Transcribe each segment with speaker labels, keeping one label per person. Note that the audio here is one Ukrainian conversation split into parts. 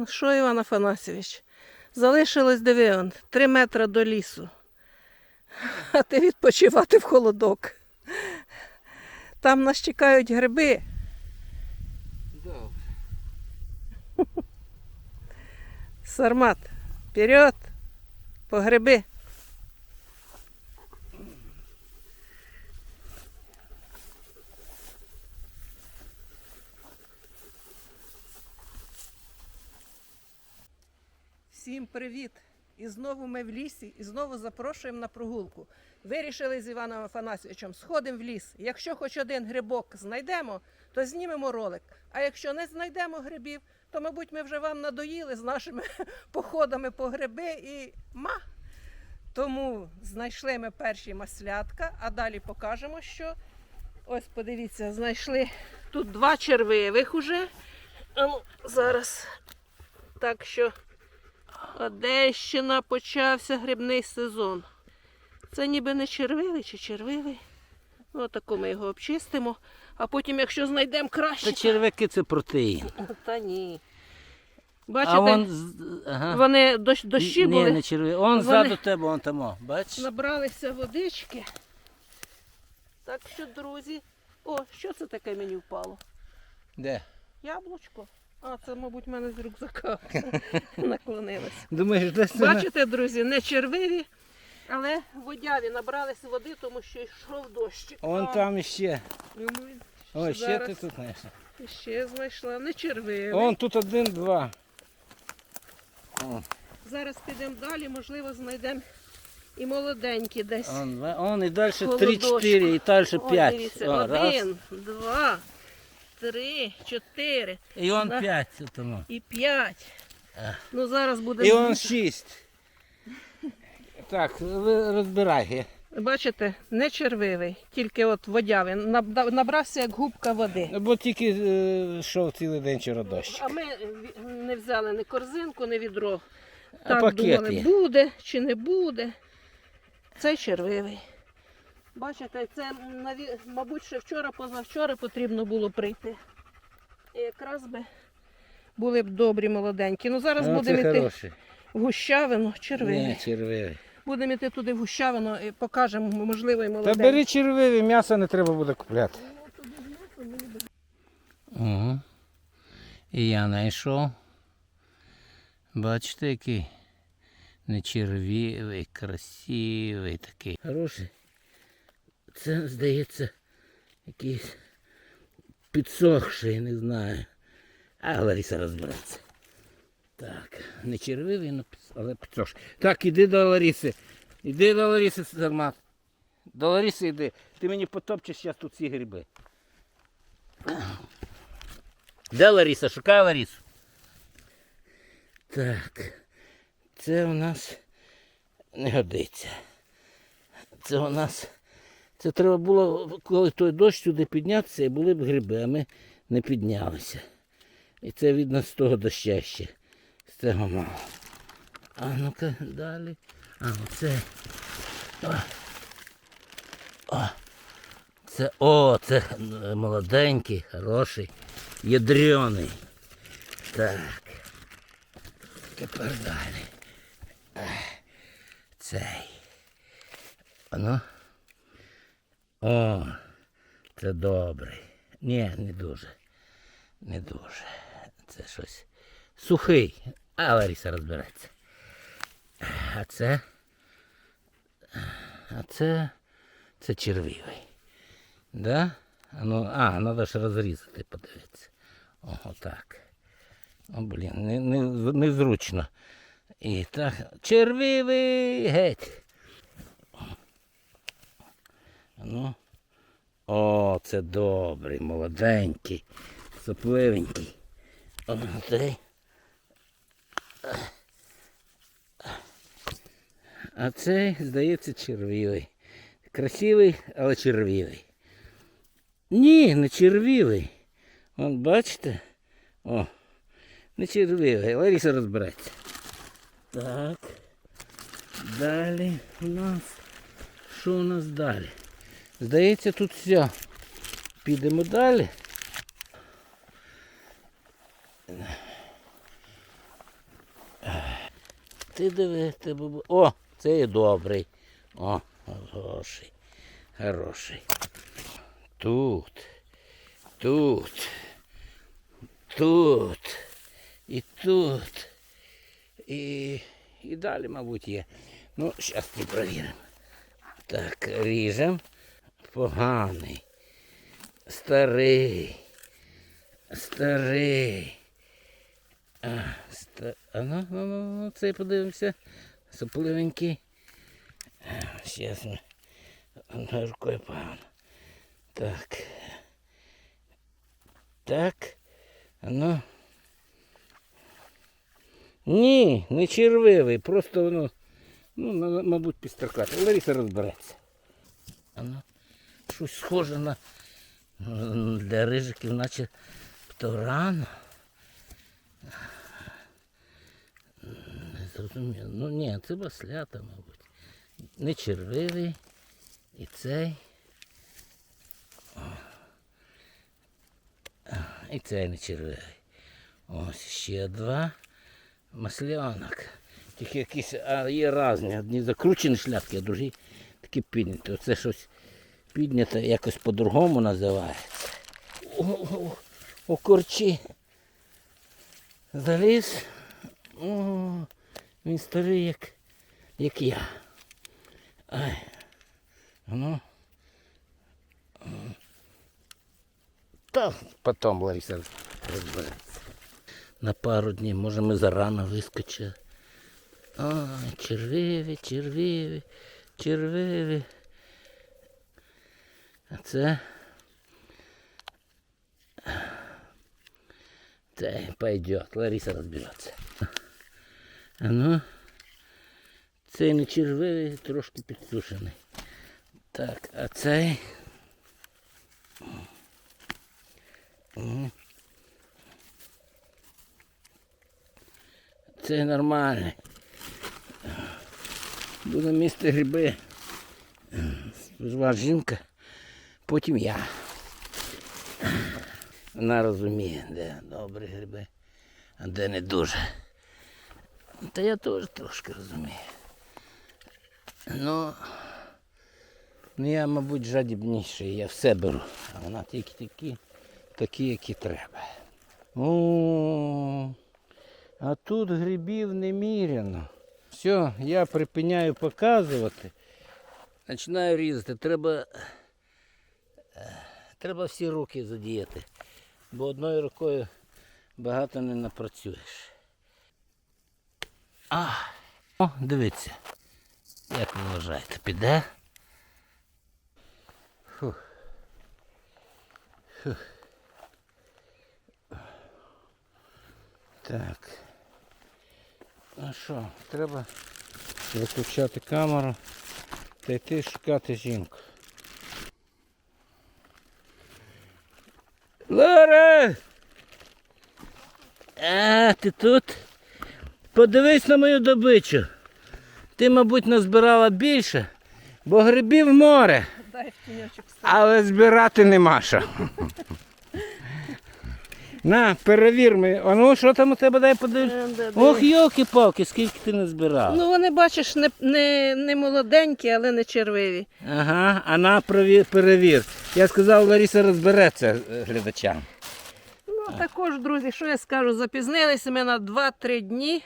Speaker 1: Ну що, Іван Афанасьович? Залишилось диви он, три метри до лісу. А ти відпочивати в холодок. Там нас чекають гриби. Сармат, вперед, по гриби. Всім привіт! І знову ми в лісі, і знову запрошуємо на прогулку. Вирішили з Іваном Афанасьовичем, сходимо в ліс. Якщо хоч один грибок знайдемо, то знімемо ролик. А якщо не знайдемо грибів, то, мабуть, ми вже вам надоїли з нашими походами по гриби і ма. Тому знайшли ми перші маслятка, а далі покажемо, що. Ось подивіться, знайшли тут два червивих уже. Зараз. Так що Одещина почався грибний сезон. Це ніби не червивий чи червивий. Ну, отако ми його обчистимо, а потім, якщо знайдемо краще.
Speaker 2: Та червяки це протеїн.
Speaker 1: Та ні. Бачите,
Speaker 2: А вон ага.
Speaker 1: вони дощ, дощі
Speaker 2: Ні,
Speaker 1: були,
Speaker 2: не червяки. Он
Speaker 1: Вони-
Speaker 2: ззаду тебе, он там, бачиш?
Speaker 1: набралися водички. Так що, друзі. О, що це таке мені впало?
Speaker 2: Де?
Speaker 1: Яблучко? А, це, мабуть, в мене з рюкзака наклонилось.
Speaker 2: Думаєш, десь це?
Speaker 1: Бачите, друзі, не червиві, але водяві набралися води, тому що йшов дощ.
Speaker 2: Он
Speaker 1: А,
Speaker 2: там іще.
Speaker 1: йому
Speaker 2: О, ще
Speaker 1: зараз
Speaker 2: ти тут знаєш.
Speaker 1: Ще знайшла, не червивий.
Speaker 2: Он тут один, два. О,
Speaker 1: Зараз підемо далі, можливо, знайдемо і молоденькі десь.
Speaker 2: он, два. он і далі
Speaker 1: Коло
Speaker 2: три-чотири, і далі
Speaker 1: О,
Speaker 2: п'ять.
Speaker 1: дивіться,
Speaker 2: О, раз.
Speaker 1: один, два, три, чотири
Speaker 2: І он
Speaker 1: Да.
Speaker 2: п'ять. Тому.
Speaker 1: і п'ять. Ну зараз буде.
Speaker 2: І он шість. Так, ви розбирай.
Speaker 1: Бачите, не червивий, тільки от водявий. Набрався як губка води.
Speaker 2: Бо тільки е, йшов цілий день вчора дощ.
Speaker 1: А ми не взяли ні корзинку, ні відро. Так думали, буде чи не буде. Це червивий. Бачите, це, мабуть, ще вчора, позавчора потрібно було прийти. І якраз би були б добрі молоденькі. Ну зараз будемо йти в гущавину, червивий.
Speaker 2: Ні.
Speaker 1: Будемо йти туди в гущавину і покажемо, можливо, і
Speaker 2: Та бери червиві, м'ясо не треба буде купляти. Угу. І я знайшов. Бачите, який не червивий, красивий такий. Хороший. Це, здається, якийсь підсохший, не знаю. А Лариса розбереться. Так, не червивий, але підсохший. Так, іди до Лариси. Іди до Лариси, Сармат. До Лариси йди. Ти мені потопчеш зараз тут ці гриби. Де Лариса? Шукай Ларису. Так. Це у нас не годиться. Це у нас. Це треба було, коли той дощ сюди піднятися, і були б гриби, а ми не піднялися. І це видно з того доща ще. З цього мало. А ну-ка далі. А оце. О. О. Це о, це е, молоденький, хороший, ядрений. Так. Тепер далі. Ех, Цей. Ану. О, це добрий. Ні, не дуже. Не дуже. Це щось сухий. А Лариса розбереться. А це. А це. Це червивий. Да? А, ну, а, треба ж розрізати, подивитися. О, отак. О, блін, не, не, незручно. І так. Червивий геть. Ну. О, це добрий, молоденький, сопливенький. О, цей. А цей, здається, червивий. Красивий, але червивий. Ні, не червивий. Вон, бачите? О, не червивий. Лариса розбереться. Так. Далі у нас. Що у нас далі? Здається, тут все. Підемо далі. ти диви, тебе. О, це є добрий. О, хороший. Хороший. Тут. Тут. Тут. І тут. І, і далі, мабуть, є. Ну, зараз перевіримо. Так, ріжемо. Поганий. Старий. Старий. А, ста... а ну, ну, ну, ну, цей подивимося. Сопливенький. Ми одною рукою погано. Так. Так. А ну. Ні, не червивий, просто воно, ну, мабуть, підстрокати. Лариса розбереться. А ну, щось схоже на для рижиків, наче то. Не зрозуміло. Ну ні, це маслята, мабуть. Не червивий. І цей. І цей не червивий. Ось ще два маслянок. Тільки якісь, а є різні. Одні закручені шляпки, а другі такі підняті. Оце щось піднято якось по-другому називається. О, о, о, корчі. Заліз. О, він старий, як, як я. Ай. Ну. Та потім Лариса розбереться. На пару днів, може ми зарано вискочили. Ой, червиві, червиві, червиві. Це. Це пойдет, Лариса розбереться. Ну, цей не червивий, трошки підсушений. Так, а цей. Це нормальний. Буду місти гриби. Сперва жінка, потім я. Вона розуміє, де добрі гриби, а де не дуже. Та я теж трошки розумію. Ну, ну я, мабуть, жадібніший, я все беру, а вона тільки такі, такі, які треба. О, а тут грибів неміряно. Все, я припиняю показувати. Починаю різати. Треба, треба всі руки задіяти, бо одною рукою багато не напрацюєш. А, о, дивіться. Як ви вважаєте, піде? Фух. Фух. Так. Ну що, треба виключати камеру та йти шукати жінку. Лора! А, ти тут? Подивись на мою добичу. Ти, мабуть, назбирала більше, бо грибів море, але збирати нема що. На, перевір ми. А ну що там у тебе дай подивись.
Speaker 1: Е,
Speaker 2: Ох, йолки-палки, скільки ти назбирав.
Speaker 1: Ну вони, бачиш, не, не, не молоденькі, але не червиві.
Speaker 2: Ага, а на провір, перевір. Я сказав, Ларіса розбереться е, глядачам.
Speaker 1: Ну, також, друзі, що я скажу, запізнилися ми на 2-3 дні.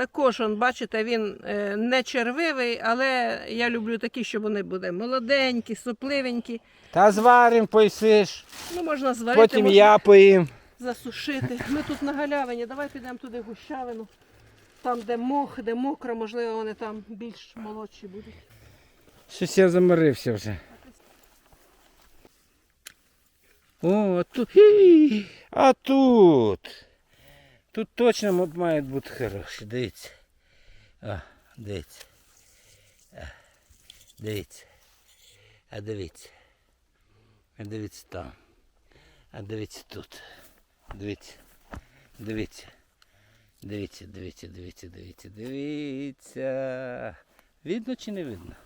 Speaker 1: Також, он, бачите, він е, не червивий, але я люблю такі, щоб вони були молоденькі, сопливенькі.
Speaker 2: Та зварим, поїсиш,
Speaker 1: Ну, можна зварити,
Speaker 2: потім
Speaker 1: можна
Speaker 2: я поїм.
Speaker 1: засушити. Ми тут на галявині, давай підемо туди в гущавину. Там, де мох, де мокро, можливо, вони там більш молодші будуть.
Speaker 2: Щось я заморився вже. О, а тут. А тут. Тут точно мають бути хороші. Дивіться. А, дивіться. А, дивіться. А дивіться. А дивіться там. А дивіться тут. Дивіться. Дивіться. Дивіться, дивіться, дивіться, дивіться, дивіться. Видно чи не видно?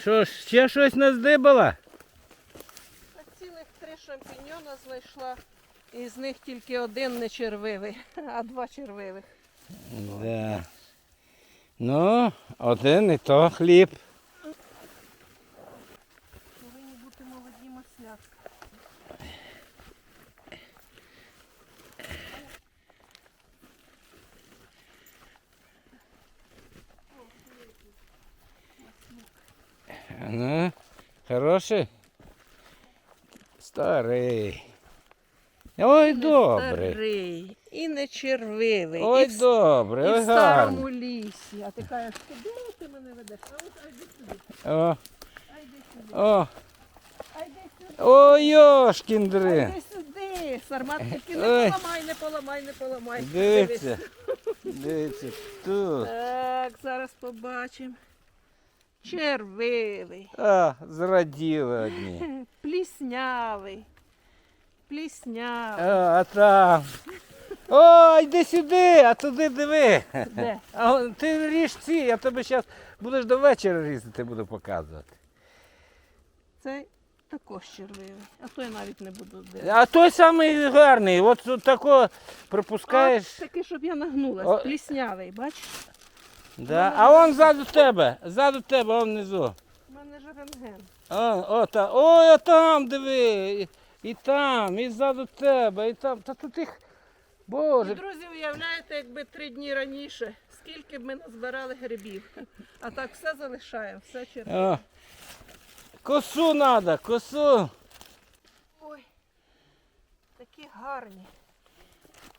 Speaker 2: Що, ж, ще щось наздибала?
Speaker 1: Цілих три шампіньйона знайшла. І з них тільки один не червивий, а два червивих.
Speaker 2: Да. Ну, один і то хліб.
Speaker 1: Повинні бути молоді масляки.
Speaker 2: Ну, хороший. Старий. Ой, добре.
Speaker 1: Старий, і не червивий,
Speaker 2: Ой,
Speaker 1: і в,
Speaker 2: добре,
Speaker 1: і
Speaker 2: ой,
Speaker 1: в старому
Speaker 2: гарно.
Speaker 1: лісі. А ти кажеш, куди ти мене ведеш? А от а йди сюди,
Speaker 2: О,
Speaker 1: а йди сюди,
Speaker 2: о,
Speaker 1: а сюди.
Speaker 2: о, йошкін
Speaker 1: А
Speaker 2: дрин.
Speaker 1: сюди, сармат таки не
Speaker 2: Ой.
Speaker 1: поламай, не поламай, не поламай.
Speaker 2: Дивіться, дивіться, тут.
Speaker 1: Так, зараз побачимо. Червивий,
Speaker 2: А, зраділи одні.
Speaker 1: пліснявий, пліснявий.
Speaker 2: А, там. О, йди сюди, а туди диви.
Speaker 1: Де?
Speaker 2: А он- ти ріж ці, я тобі зараз будеш до вечора різати, буду показувати.
Speaker 1: Цей також червивий, а то я навіть не буду дивитися.
Speaker 2: А той самий гарний, от тут тако припускаєш.
Speaker 1: От такий, щоб я нагнулась,
Speaker 2: О.
Speaker 1: пліснявий, бачиш?
Speaker 2: Да. А он ззаду тебе, ззаду тебе, он внизу.
Speaker 1: У мене ж рентген.
Speaker 2: О, о, та, ой, а там диви. І, і там, і ззаду тебе, і там. Та тут їх.
Speaker 1: І,
Speaker 2: Боже.
Speaker 1: друзі, уявляєте, якби три дні раніше, скільки б ми назбирали грибів. А так все залишаємо, все червиве.
Speaker 2: О. Косу треба, косу.
Speaker 1: Ой, такі гарні.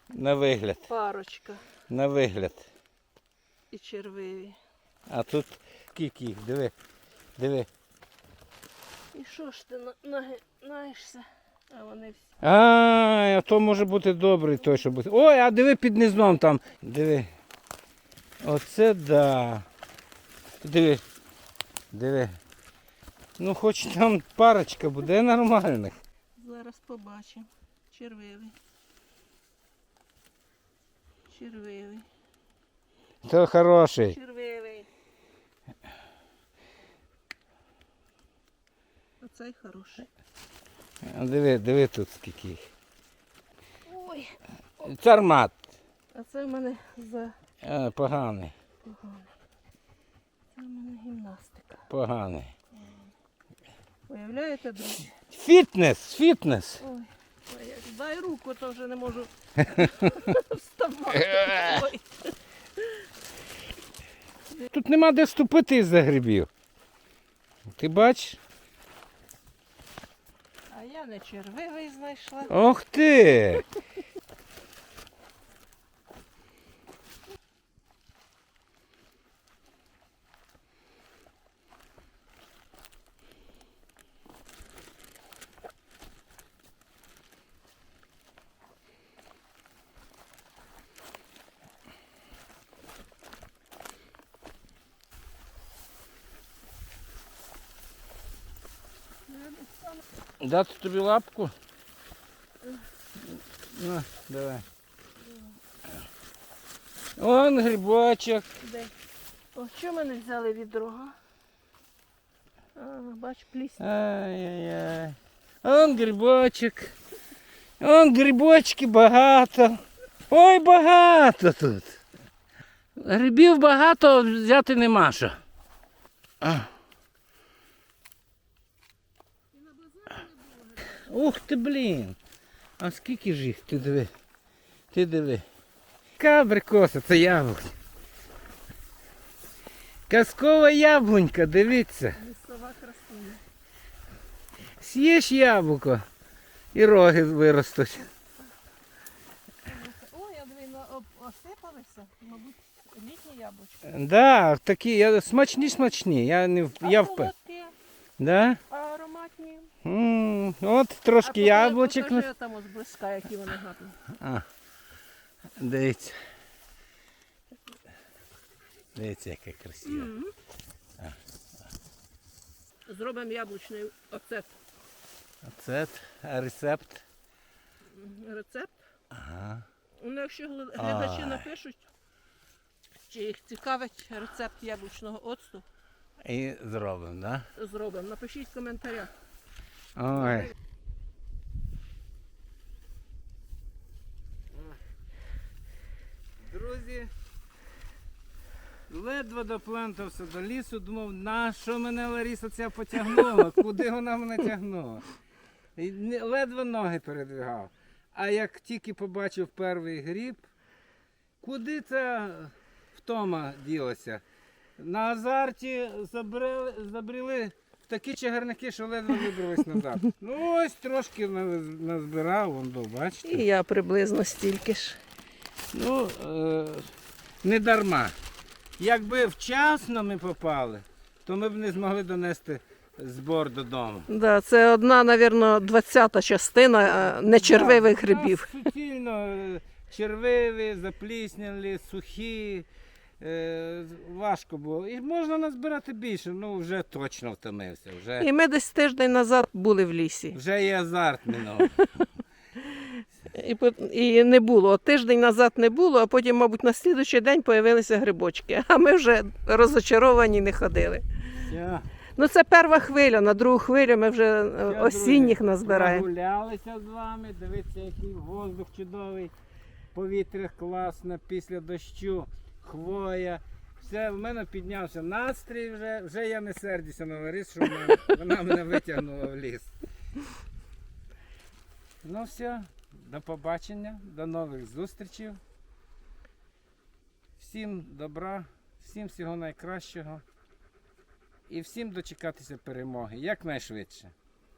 Speaker 2: На вигляд,
Speaker 1: Парочка
Speaker 2: на вигляд.
Speaker 1: І червиві.
Speaker 2: А тут скільки їх, диви, диви.
Speaker 1: І що ж ти на- наєшся? А вони всі.
Speaker 2: Ай, а то може бути добрий той, що буде. Ой, а диви під низом там. Диви. Оце да. Диви. Диви. Ну хоч там парочка буде нормальних.
Speaker 1: Зараз побачимо. Червивий. Червивий.
Speaker 2: То хороший.
Speaker 1: Червивий. Оцей хороший.
Speaker 2: Диви, диви тут скільки.
Speaker 1: Ой,
Speaker 2: Цармат.
Speaker 1: а це в мене за
Speaker 2: А, поганий.
Speaker 1: поганий. Це в мене гімнастика.
Speaker 2: Поганий.
Speaker 1: Уявляєте, друзі?
Speaker 2: Фітнес, фітнес.
Speaker 1: Ой, ой, дай руку, то вже не можу вставати.
Speaker 2: Тут нема де ступити із-за грибів. Ти бачиш?
Speaker 1: А я не червивий знайшла.
Speaker 2: Ох ти! Дати тобі лапку? На, давай. Он грибочок.
Speaker 1: Де? О, що мене взяли відро? А, бач, плісня.
Speaker 2: Ай-яй-яй. Он грибочок. Он грибочки багато. Ой, багато тут. Грибів багато взяти нема що. Ух ти, блін. А скільки ж їх? Ти диви. Ти диви. Кабрикоса, це яблук. Казкова яблунька, дивіться.
Speaker 1: Лісова красуня.
Speaker 2: З'їж яблуко і роги виростуть.
Speaker 1: Ой, я на- осипалися. Мабуть, літні яблучка.
Speaker 2: Да, такі я, смачні, смачні. Я не я впев. Да? От трошки
Speaker 1: а
Speaker 2: яблучок.
Speaker 1: покажи там ось близька, які вони гарні.
Speaker 2: А, дивіться. Дивіться, яка красива.
Speaker 1: Зробимо яблучний оцет.
Speaker 2: Оце а рецепт.
Speaker 1: Рецепт.
Speaker 2: Ага.
Speaker 1: Ну, якщо глядачі
Speaker 2: Ай.
Speaker 1: напишуть, чи їх цікавить рецепт яблучного оцту,
Speaker 2: І зробимо, так? Да?
Speaker 1: Зробимо. Напишіть в коментарях.
Speaker 2: Ой. Друзі, ледве доплентався до лісу, думав, на що мене Ларіса ця потягнула, куди вона мене тягнула. І ледве ноги передвигав. А як тільки побачив перший гріб, куди ця втома ділася? На азарті забрели, в такі чагарники, що ледве вибрались назад. Ну ось трошки назбирав, вон до, бачите.
Speaker 1: І я приблизно стільки ж.
Speaker 2: Ну, е, не дарма. Якби вчасно ми попали, то ми б не змогли донести збор додому.
Speaker 1: Да, це одна, навірно, двадцята частина е, нечервивих
Speaker 2: Так,
Speaker 1: грибів.
Speaker 2: Суцільно е, червиві, запліснялі, сухі. Е, важко було. І можна назбирати більше, ну вже точно втомився. Вже,
Speaker 1: І ми десь тиждень назад були в лісі.
Speaker 2: вже і азарт минув.
Speaker 1: І, по- і не було. Тиждень назад не було, а потім, мабуть, на слідуючий день появилися грибочки. А ми вже розочаровані не ходили.
Speaker 2: Все.
Speaker 1: Ну це перша хвиля, на другу хвилю ми вже е, осінніх
Speaker 2: друзі,
Speaker 1: назбираємо.
Speaker 2: Прогулялися з вами, дивіться, який воздух чудовий, повітря класне після дощу, хвоя. Все, в мене піднявся настрій вже, вже я не сердюся на Ларис, що вона, вона мене витягнула в ліс. Ну все, до побачення, до нових зустрічей. Всім добра, всім всього найкращого. І всім дочекатися перемоги якнайшвидше.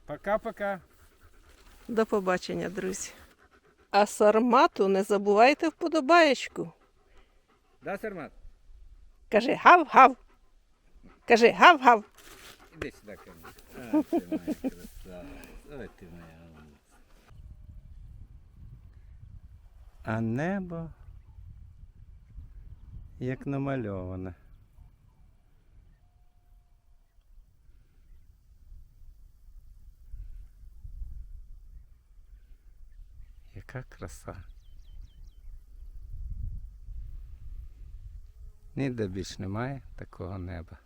Speaker 2: Пока-пока.
Speaker 1: До побачення, друзі. А сармату не забувайте вподобаєчку.
Speaker 2: Да, Сермат?
Speaker 1: Кажи гав-гав. Кажи гав-гав.
Speaker 2: Іди сюди ко мені. А, ти моя красава. Ой, ти моя умниця. А небо як намальоване. Яка краса. Ніде більш немає такого неба.